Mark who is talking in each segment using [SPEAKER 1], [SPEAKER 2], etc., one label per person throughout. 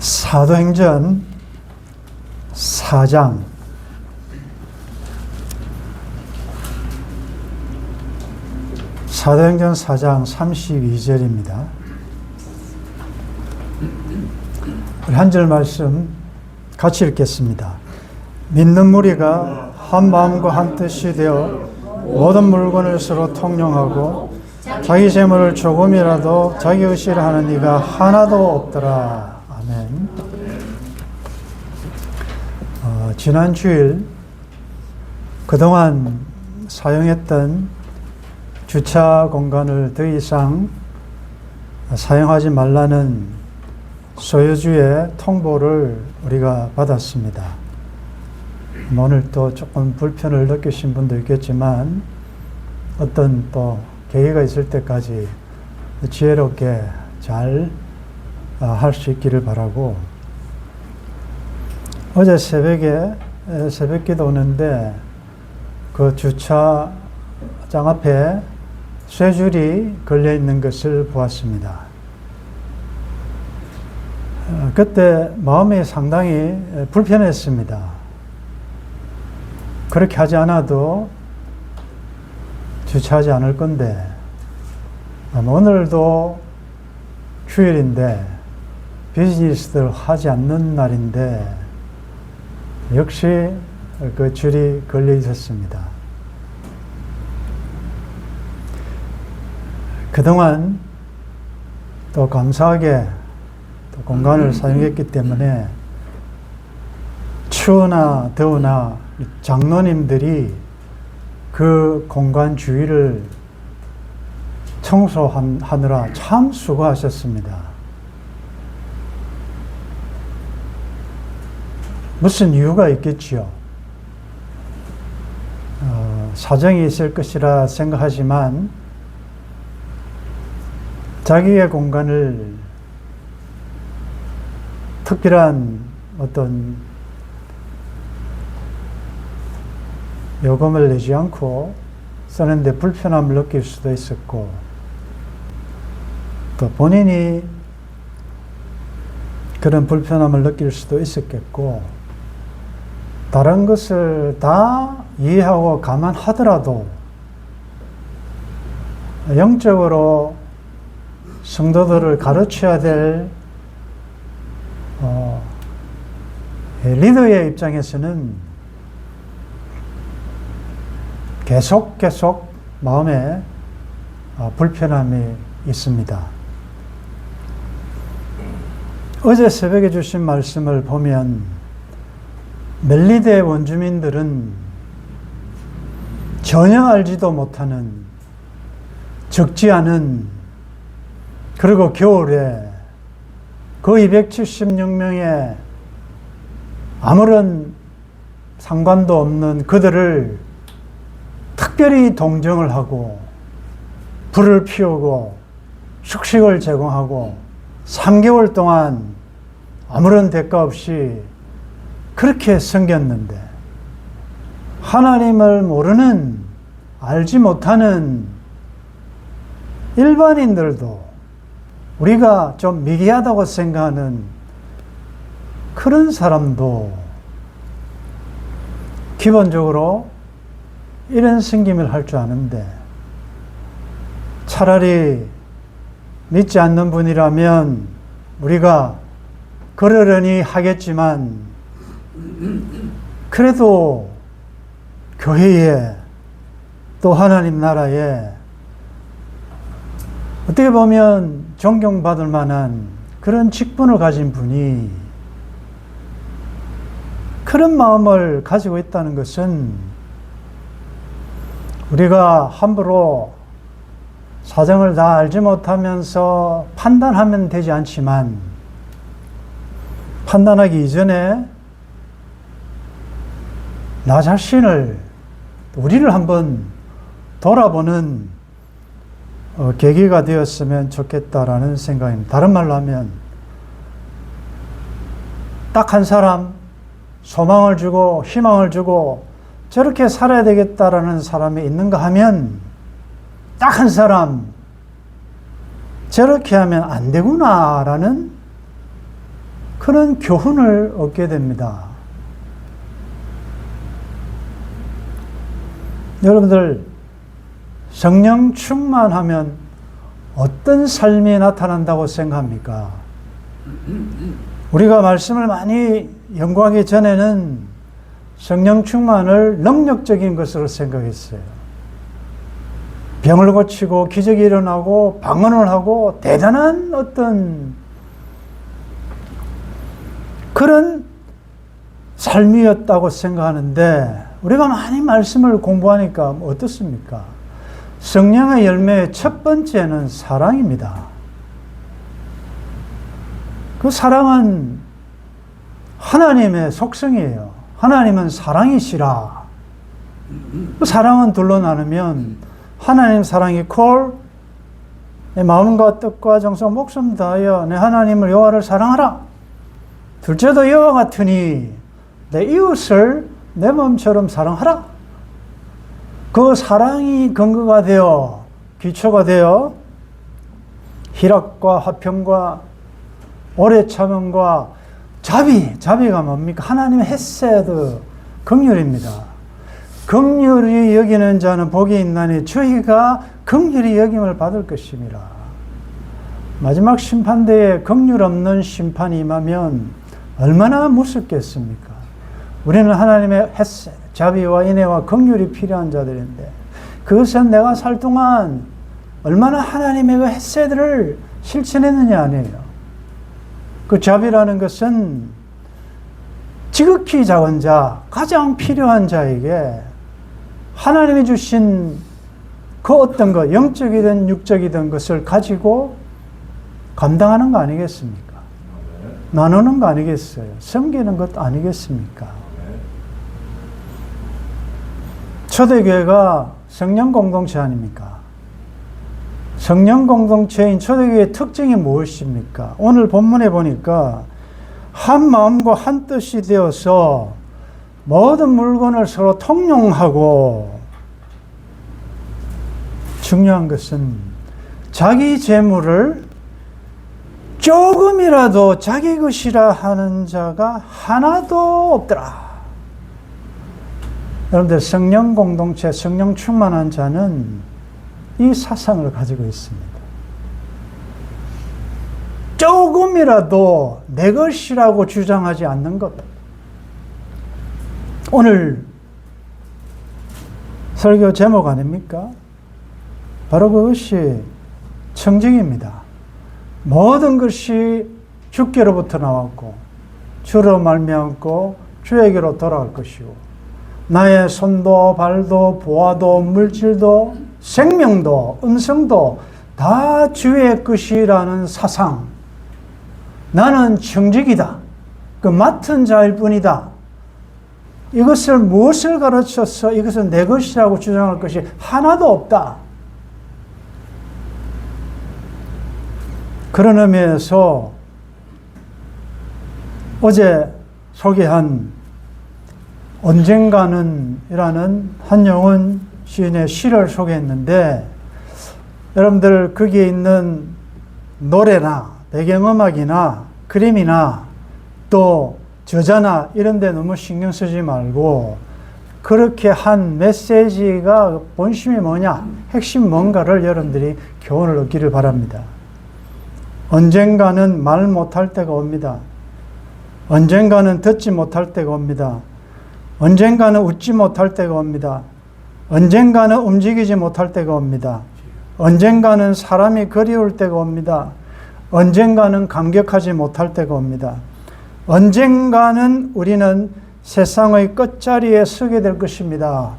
[SPEAKER 1] 사도행전 4장 사도행전 4장 32절입니다. 한 절 말씀 같이 읽겠습니다. 믿는 무리가 한 마음과 한 뜻이 되어 모든 물건을 서로 통용하고 자기 재물을 조금이라도 자기 의식을 하는 이가 하나도 없더라. 아멘. 어, 지난 주일 그동안 사용했던 주차 공간을 더 이상 사용하지 말라는 소유주의 통보를 우리가 받았습니다. 오늘 또 조금 불편을 느끼신 분도 있겠지만 어떤 또 계기가 있을 때까지 지혜롭게 잘 할 수 있기를 바라고 어제 새벽에 새벽 기도 오는데 그 주차장 앞에 쇠줄이 걸려 있는 것을 보았습니다. 어, 그때 마음이 상당히 불편했습니다. 그렇게 하지 않아도 주차하지 않을 건데, 아마 오늘도 휴일인데, 비즈니스들 하지 않는 날인데, 역시 그 줄이 걸려 있었습니다. 그동안 또 감사하게 또 공간을 사용했기 때문에 추우나 더우나 장로님들이 그 공간 주위를 청소하느라 참 수고하셨습니다. 무슨 이유가 있겠지요? 어, 사정이 있을 것이라 생각하지만 자기의 공간을 특별한 어떤 요금을 내지 않고 쓰는데 불편함을 느낄 수도 있었고 또 본인이 그런 불편함을 느낄 수도 있었겠고 다른 것을 다 이해하고 감안하더라도 영적으로 성도들을 가르쳐야 될 어, 리더의 입장에서는 계속 계속 마음에 어, 불편함이 있습니다. 어제 새벽에 주신 말씀을 보면 멜리데 원주민들은 전혀 알지도 못하는 적지 않은 그리고 겨울에 그 276명의 아무런 상관도 없는 그들을 특별히 동정을 하고 불을 피우고 숙식을 제공하고 3개월 동안 아무런 대가 없이 그렇게 섬겼는데 하나님을 모르는 알지 못하는 일반인들도 우리가 좀 미개하다고 생각하는 그런 사람도 기본적으로 이런 섬김을 할 줄 아는데 차라리 믿지 않는 분이라면 우리가 그러려니 하겠지만 그래도 교회에 또 하나님 나라에 어떻게 보면 존경받을 만한 그런 직분을 가진 분이 그런 마음을 가지고 있다는 것은 우리가 함부로 사정을 다 알지 못하면서 판단하면 되지 않지만 판단하기 이전에 나 자신을 우리를 한번 돌아보는 어, 계기가 되었으면 좋겠다라는 생각입니다. 다른 말로 하면 딱 한 사람 소망을 주고 희망을 주고 저렇게 살아야 되겠다라는 사람이 있는가 하면 딱 한 사람 저렇게 하면 안 되구나라는 그런 교훈을 얻게 됩니다. 여러분들 성령 충만하면 어떤 삶이 나타난다고 생각합니까? 우리가 말씀을 많이 연구하기 전에는 성령 충만을 능력적인 것으로 생각했어요. 병을 고치고 기적이 일어나고 방언을 하고 대단한 어떤 그런 삶이었다고 생각하는데 우리가 많이 말씀을 공부하니까 어떻습니까? 성령의 열매의 첫 번째는 사랑입니다. 그 사랑은 하나님의 속성이에요. 하나님은 사랑이시라. 그 사랑은 둘로 나누면 하나님 사랑이 콜, 내 마음과 뜻과 정성 목숨 다하여 내 하나님을 여호와를 사랑하라. 둘째도 여호와 같으니 내 이웃을 내 마음처럼 사랑하라. 그 사랑이 근거가 되어 기초가 되어 희락과 화평과 오래 참음과 자비, 자비가 뭡니까? 하나님의 헤세드, 긍휼입니다. 긍휼히 여기는 자는 복이 있나니 저희가 긍휼히 여김을 받을 것입니다. 마지막 심판대에 긍휼 없는 심판이 임하면 얼마나 무섭겠습니까? 우리는 하나님의 자비와 인애와 긍휼이 필요한 자들인데 그것은 내가 살 동안 얼마나 하나님의 그 햇새들을 실천했느냐 아니에요. 그 자비라는 것은 지극히 작은 자, 가장 필요한 자에게 하나님이 주신 그 어떤 것, 영적이든 육적이든 것을 가지고 감당하는 거 아니겠습니까? 나누는 거 아니겠어요? 섬기는 것 아니겠습니까? 초대교회가 성령 공동체 아닙니까? 성령 공동체인 초대교회의 특징이 무엇입니까? 오늘 본문에 보니까 한 마음과 한 뜻이 되어서 모든 물건을 서로 통용하고 중요한 것은 자기 재물을 조금이라도 자기 것이라 하는 자가 하나도 없더라. 여러분들 성령 공동체, 성령 충만한 자는 이 사상을 가지고 있습니다. 조금이라도 내 것이라고 주장하지 않는 것. 오늘 설교 제목 아닙니까? 바로 그것이 청직입니다. 모든 것이 주께로부터 나왔고 주로 말미암고 주에게로 돌아갈 것이고 나의 손도 발도 보아도 물질도 생명도 음성도 다 주의 것이라는 사상. 나는 청직이다. 그 맡은 자일 뿐이다. 이것을 무엇을 가르쳐서 이것은 내 것이라고 주장할 것이 하나도 없다. 그런 의미에서 어제 소개한 언젠가는 이라는 한영훈 시인의 시를 소개했는데 여러분들 거기에 있는 노래나 배경음악이나 그림이나 또 저자나 이런 데 너무 신경 쓰지 말고 그렇게 한 메시지가 본심이 뭐냐 핵심 뭔가를 여러분들이 교훈을 얻기를 바랍니다. 언젠가는 말 못할 때가 옵니다. 언젠가는 듣지 못할 때가 옵니다. 언젠가는 웃지 못할 때가 옵니다. 언젠가는 움직이지 못할 때가 옵니다. 언젠가는 사람이 그리울 때가 옵니다. 언젠가는 감격하지 못할 때가 옵니다. 언젠가는 우리는 세상의 끝자리에 서게 될 것입니다.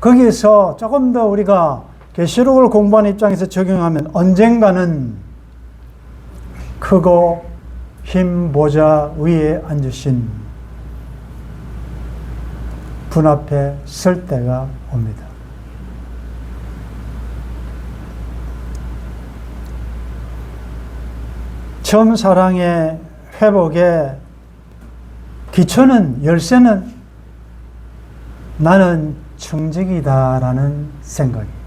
[SPEAKER 1] 거기서 조금 더 우리가 계시록을 공부하는 입장에서 적용하면 언젠가는 크고 흰 보좌 위에 앉으신 분 앞에 설 때가 옵니다. 처음 사랑의 회복의 기초는 열쇠는 나는 청직이다라는 생각이에요.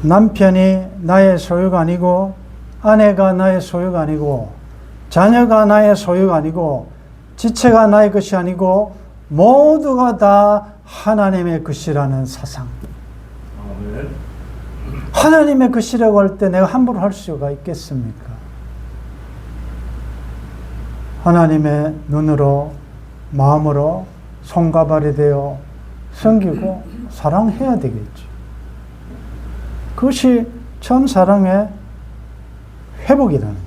[SPEAKER 1] 남편이 나의 소유가 아니고 아내가 나의 소유가 아니고 자녀가 나의 소유가 아니고 지체가 나의 것이 아니고 모두가 다 하나님의 것이라는 사상. 하나님의 것이라고 할 때 내가 함부로 할 수가 있겠습니까? 하나님의 눈으로 마음으로 손과 발이 되어 섬기고 사랑해야 되겠죠. 그것이 참 사랑의 회복이라는.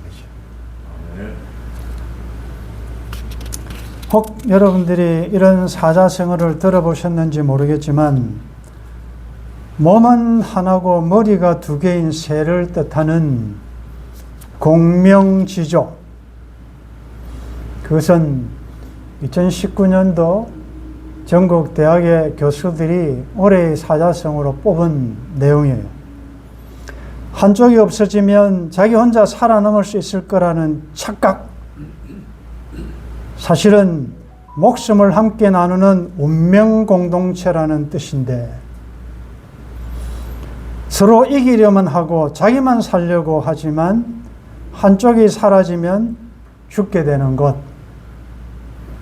[SPEAKER 2] 아멘.
[SPEAKER 1] 혹 여러분들이 이런 사자성어를 들어보셨는지 모르겠지만 몸은 하나고 머리가 두 개인 새를 뜻하는 공명지조 그것은 2019년도 전국 대학의 교수들이 올해의 사자성어로 뽑은 내용이에요. 한쪽이 없어지면 자기 혼자 살아남을 수 있을 거라는 착각 사실은 목숨을 함께 나누는 운명 공동체라는 뜻인데 서로 이기려만 하고 자기만 살려고 하지만 한쪽이 사라지면 죽게 되는 것.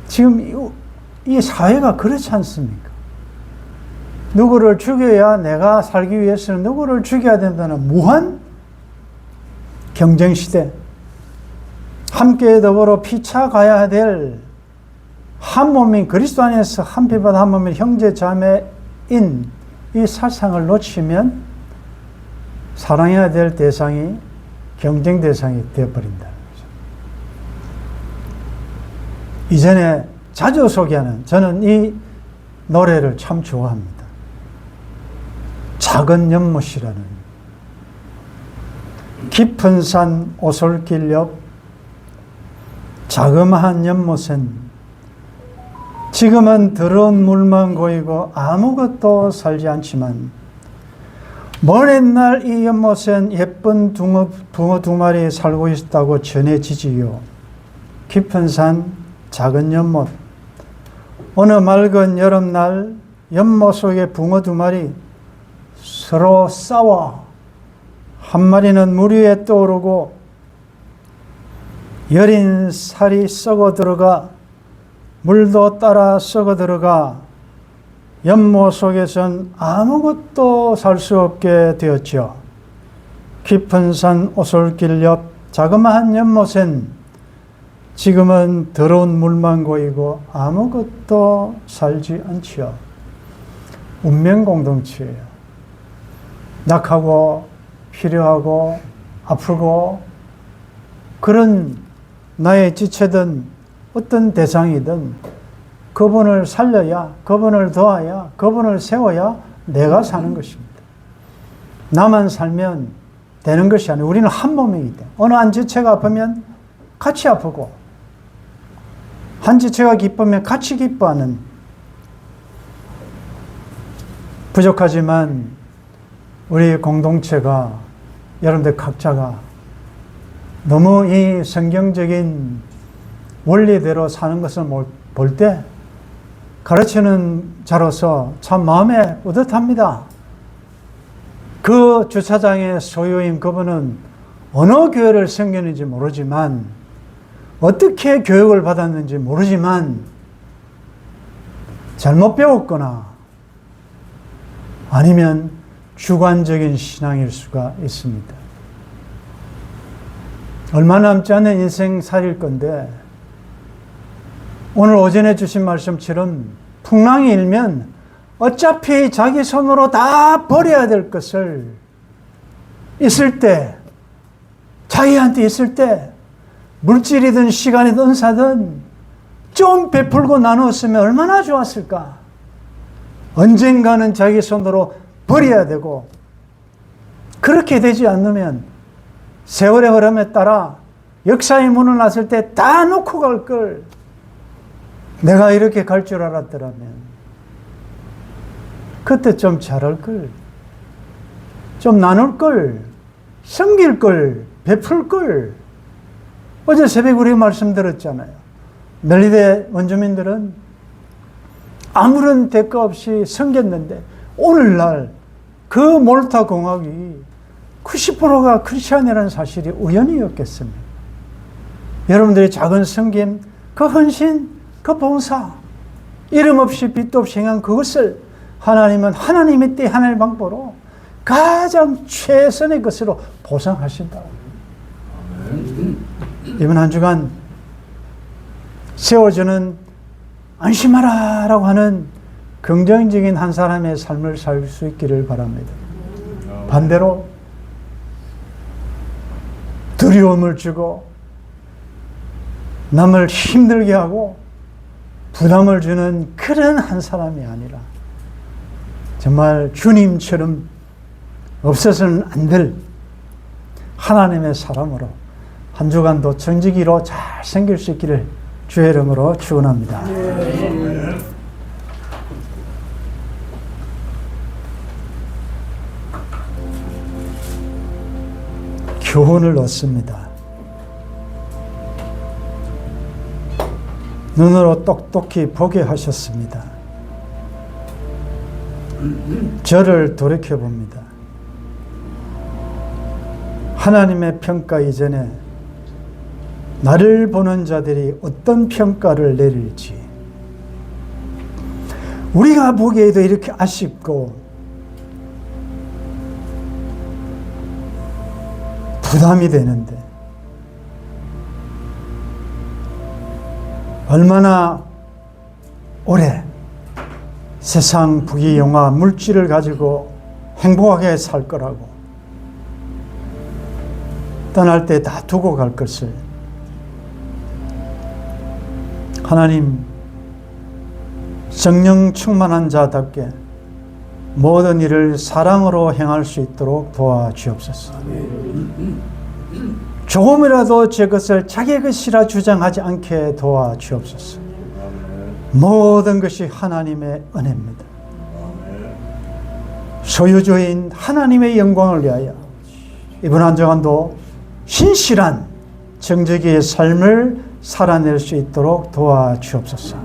[SPEAKER 1] 지금 이- 이 사회가 그렇지 않습니까? 누구를 죽여야 내가 살기 위해서는 누구를 죽여야 된다는 무한 경쟁 시대. 함께 더불어 피차 가야 될 한 몸인 그리스도 안에서 한 피보다 한 몸인 형제 자매인 이 사상을 놓치면 사랑해야 될 대상이 경쟁 대상이 되어버린다. 이전에 자주 소개하는 저는 이 노래를 참 좋아합니다. 작은 연못이라는 깊은 산 오솔길 옆 자그마한 연못엔 지금은 더러운 물만 고이고 아무것도 살지 않지만 먼 옛날 이 연못엔 예쁜 붕어, 붕어 두 마리 살고 있다고 전해지지요. 깊은 산 작은 연못 어느 맑은 여름날 연못 속에 붕어 두 마리 서로 싸워 한 마리는 물 위에 떠오르고 여린 살이 썩어 들어가 물도 따라 썩어 들어가 연못 속에선 아무것도 살 수 없게 되었죠. 깊은 산 오솔길 옆 자그마한 연못엔 지금은 더러운 물만 고이고 아무것도 살지 않지요. 운명 공동체예요. 약하고 필요하고 아프고 그런 나의 지체든 어떤 대상이든 그분을 살려야, 그분을 도와야, 그분을 세워야 내가 사는 것입니다. 나만 살면 되는 것이 아니고 우리는 한 몸이기 때문에 어느 한 지체가 아프면 같이 아프고 한 지체가 기쁘면 같이 기뻐하는 부족하지만 우리 공동체가 여러분들 각자가 너무 이 성경적인 원리대로 사는 것을 볼 때 가르치는 자로서 참 마음에 뿌듯합니다. 그 주차장의 소유인 그분은 어느 교회를 생겼는지 모르지만 어떻게 교육을 받았는지 모르지만 잘못 배웠거나 아니면 주관적인 신앙일 수가 있습니다. 얼마 남지 않은 인생 살일 건데 오늘 오전에 주신 말씀처럼 풍랑이 일면 어차피 자기 손으로 다 버려야 될 것을 있을 때 자기한테 있을 때 물질이든 시간이든 은사든 좀 베풀고 나누었으면 얼마나 좋았을까. 언젠가는 자기 손으로 버려야 되고 그렇게 되지 않으면 세월의 흐름에 따라 역사의 문을 놨을 때 다 놓고 갈 걸 내가 이렇게 갈 줄 알았더라면 그때 좀 잘할 걸, 좀 나눌 걸, 섬길 걸, 베풀 걸. 어제 새벽 우리 말씀 들었잖아요. 멜리대 원주민들은 아무런 대가 없이 섬겼는데 오늘날 그 몰타 공학이 90%가 크리스천이라는 사실이 우연이었겠습니까? 여러분들의 작은 성김, 그 헌신, 그 봉사, 이름 없이 빛도 없이 행한 그것을 하나님은 하나님의 때 하나님의 방법으로 가장 최선의 것으로 보상하신다. 이번 한 주간 세워주는 안심하라 라고 하는 긍정적인 한 사람의 삶을 살 수 있기를 바랍니다. 반대로 두려움을 주고 남을 힘들게 하고 부담을 주는 그런 한 사람이 아니라 정말 주님처럼 없어서는 안 될 하나님의 사람으로 한 주간도 정직이로 잘 생길 수 있기를 주의 이름으로 축원합니다. 교훈을 얻습니다. 눈으로 똑똑히 보게 하셨습니다. 저를 돌이켜 봅니다. 하나님의 평가 이전에 나를 보는 자들이 어떤 평가를 내릴지 우리가 보기에도 이렇게 아쉽고 부담이 되는데 얼마나 오래 세상 부귀 영화 물질을 가지고 행복하게 살 거라고 떠날 때 다 두고 갈 것을 하나님 성령 충만한 자답게 모든 일을 사랑으로 행할 수 있도록 도와주옵소서. 조금이라도 제 것을 자기 것이라 주장하지 않게 도와주옵소서. 모든 것이 하나님의 은혜입니다. 소유주인 하나님의 영광을 위하여 이번 한 주간도 신실한 정직의 삶을 살아낼 수 있도록 도와주옵소서.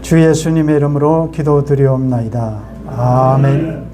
[SPEAKER 1] 주 예수님의 이름으로 기도드리옵나이다. 아멘.